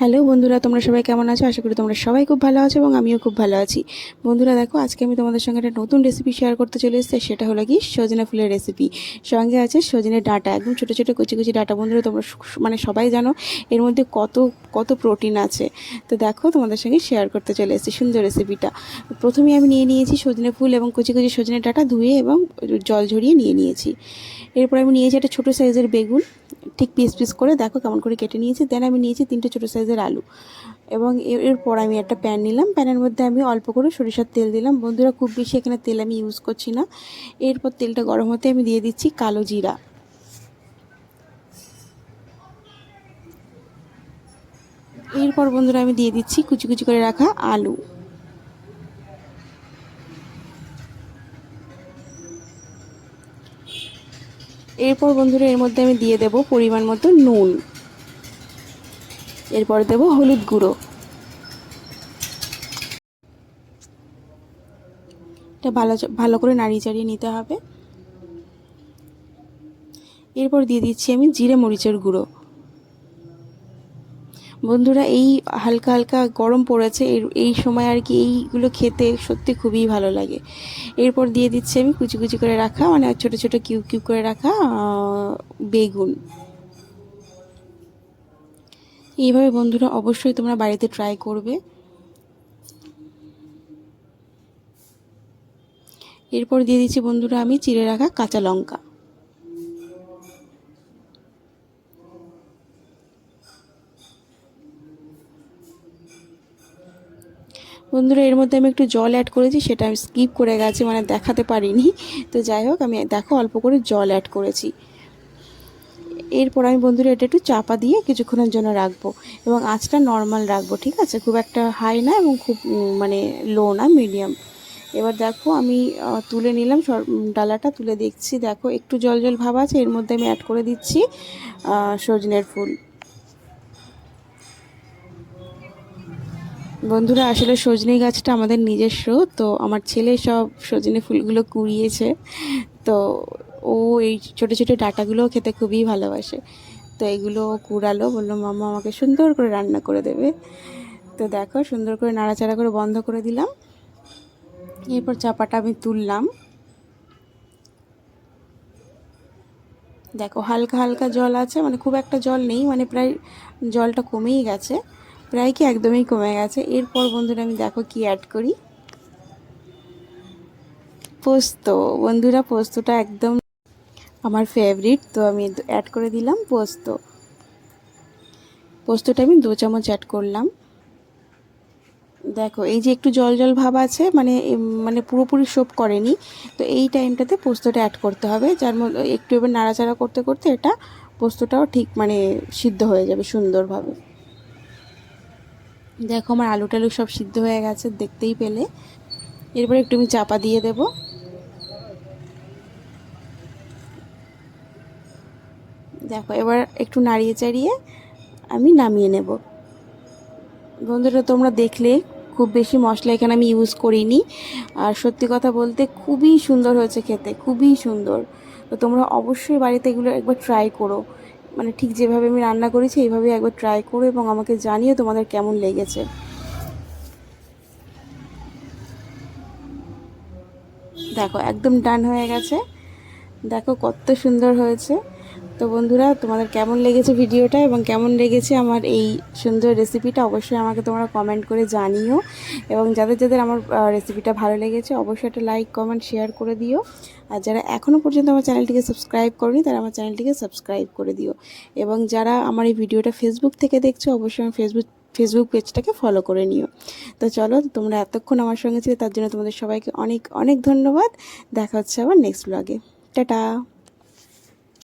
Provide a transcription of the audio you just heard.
Hello বন্ধুরা, তোমরা সবাই কেমন আছো? আশা করি তোমরা সবাই খুব ভালো আছো এবং আমিও খুব ভালো আছি। বন্ধুরা দেখো, আজকে আমি তোমাদের সঙ্গে একটা নতুন রেসিপি শেয়ার করতে চলে এসেছি, সেটা হলো কি সজনে ফুলের রেসিপি সঙ্গে আছে সজনের ডাটা, একদম ছোটো ছোটো কুচি কুচি ডাটা। বন্ধুরা, তোমরা মানে সবাই জানো এর মধ্যে কত কত প্রোটিন আছে। তো দেখো, তোমাদের সঙ্গে শেয়ার করতে চলে এসেছি সুন্দর রেসিপিটা প্রথমে আমি নিয়ে নিয়েছি সজনে ফুল এবং কুচি কুচি সজনে ডাটা ধুয়ে এবং জল ঝরিয়ে নিয়ে নিয়েছি। এরপর আমি নিয়েছি একটা ছোটো সাইজের বেগুন, ঠিক পিস পিস করে, দেখো কেমন করে কেটে নিয়েছি। দেন আমি নিয়েছি তিনটে ছোটো সাইজের আলু। এবং এর- এরপর আমি একটা প্যান নিলাম। প্যানের মধ্যে আমি অল্প করে সরিষার তেল দিলাম। বন্ধুরা, খুব বেশি এখানে তেল আমি ইউজ করছি না। এরপর তেলটা গরম হতে আমি দিয়ে দিচ্ছি কালো জিরা। এরপর বন্ধুরা, আমি দিয়ে দিচ্ছি কুচি কুচি করে রাখা আলু। এরপর বন্ধুরা, এর মধ্যে আমি দিয়ে দেব পরিমাণ মতো নুন। এরপর দেব হলুদ গুঁড়ো। এটা ভালো ভালো করে নাড়িয়ে চাড়িয়ে নিতে হবে। এরপর দিয়ে দিচ্ছি আমি জিরে মরিচের গুঁড়ো। বন্ধুরা, এই হালকা হালকা গরম পড়েছে এই সময় আর কি এইগুলো খেতে সত্যি খুবই ভালো লাগে। এরপর দিয়ে দিচ্ছি আমি কুচি কুচি করে রাখা মানে ছোটো ছোটো কিউব কিউব করে রাখা বেগুন। এইভাবে বন্ধুরা অবশ্যই তোমরা বাড়িতে ট্রাই করবে। এরপর দিয়ে দিচ্ছি বন্ধুরা আমি চিড়ে রাখা কাঁচা লঙ্কা। বন্ধুরা এর মধ্যে আমি একটু জল অ্যাড করেছি, সেটা আমি স্কিপ করে গেছি মানে দেখাতে পারিনি। তো যাই হোক, আমি দেখো অল্প করে জল অ্যাড করেছি। এরপর আমি বন্ধুরা এটা একটু চাপা দিয়ে কিছুক্ষণের জন্য রাখব। এবং আঁচটা নর্মাল রাখব, ঠিক আছে? খুব একটা হাই না এবং খুব মানে লো না মিডিয়াম এবার দেখো আমি তুলে নিলাম ডালাটা তুলে দেখছি। দেখো একটু জল জল ভাব আছে, এর মধ্যে আমি অ্যাড করে দিচ্ছি সজনের ফুল। বন্ধুরা, আসলে সজনে গাছটা আমাদের নিজস্ব, তো আমার ছেলে সব সজনে ফুলগুলো কুড়িয়েছে। তো ও এই ছোটো ছোটো ডাটাগুলোও খেতে খুবই ভালোবাসে। তো এগুলো কুড়ালো, বলল মামা আমাকে সুন্দর করে রান্না করে দেবে। তো দেখো, সুন্দর করে নাড়াচাড়া করে বন্ধ করে দিলাম। এরপর চাপাটা আমি তুললাম। দেখো, হালকা হালকা জল আছে মানে খুব একটা জল নেই মানে প্রায় জলটা কমেই গেছে, প্রায় কি একদমই কমে গেছে। এরপর বন্ধুরা আমি দেখো কি অ্যাড করি। পোস্ত, বন্ধুরা পোস্তটা একদম আমার ফেভারিট তো আমি অ্যাড করে দিলাম পোস্ত। পোস্তটা আমি দু চামচ অ্যাড করলাম। দেখো, এই যে একটু জল জল ভাব আছে মানে মানে পুরোপুরি সোপ করেনি, তো এই টাইমটাতে পোস্তটা অ্যাড করতে হবে। যার মধ্যে একটু এবার নাড়াচাড়া করতে করতে এটা পোস্তটাও ঠিক মানে সিদ্ধ হয়ে যাবে সুন্দরভাবে। দেখো, আমার আলু টালু সব সিদ্ধ হয়ে গেছে, দেখতেই পেলে। এরপর একটু আমি চাপা দিয়ে দেব। দেখো, এবার একটু নাড়িয়ে চাড়িয়ে আমি নামিয়ে নেব। বন্ধুরা, তোমরা দেখলে খুব বেশি মশলা এখানে আমি ইউজ করিনি। আর সত্যি কথা বলতে খুবই সুন্দর হয়েছে খেতে, খুবই সুন্দর। তো তোমরা অবশ্যই বাড়িতে এগুলো একবার ট্রাই করো। মানে ঠিক যেভাবে আমি রান্না করেছি, এইভাবে একবার ট্রাই করো এবং আমাকে জানিও তোমাদের কেমন লেগেছে। দেখো, একদম ডান হয়ে গেছে। দেখো কত সুন্দর হয়েছে। তো বন্ধুরা, তোমাদের কেমন লেগেছে ভিডিওটা এবং কেমন লেগেছে আমার এই সুন্দর রেসিপিটা অবশ্যই আমাকে তোমরা কমেন্ট করে জানিও। এবং যাদের যাদের আমার রেসিপিটা ভালো লেগেছে, অবশ্যই একটা লাইক কমেন্ট শেয়ার করে দিও। আর যারা এখনও পর্যন্ত আমার চ্যানেলটিকে সাবস্ক্রাইব করনি, তারা আমার চ্যানেলটিকে সাবস্ক্রাইব করে দিও। এবং যারা আমার এই ভিডিওটা ফেসবুক থেকে দেখছ, অবশ্যই আমার ফেসবুক ফেসবুক পেজটাকে ফলো করে নিও। তো চলো, তোমরা এতক্ষণ আমার সঙ্গে ছিলে, তার জন্য তোমাদের সবাইকে অনেক অনেক ধন্যবাদ। দেখা হচ্ছে আবার নেক্সট ব্লগে টাটা!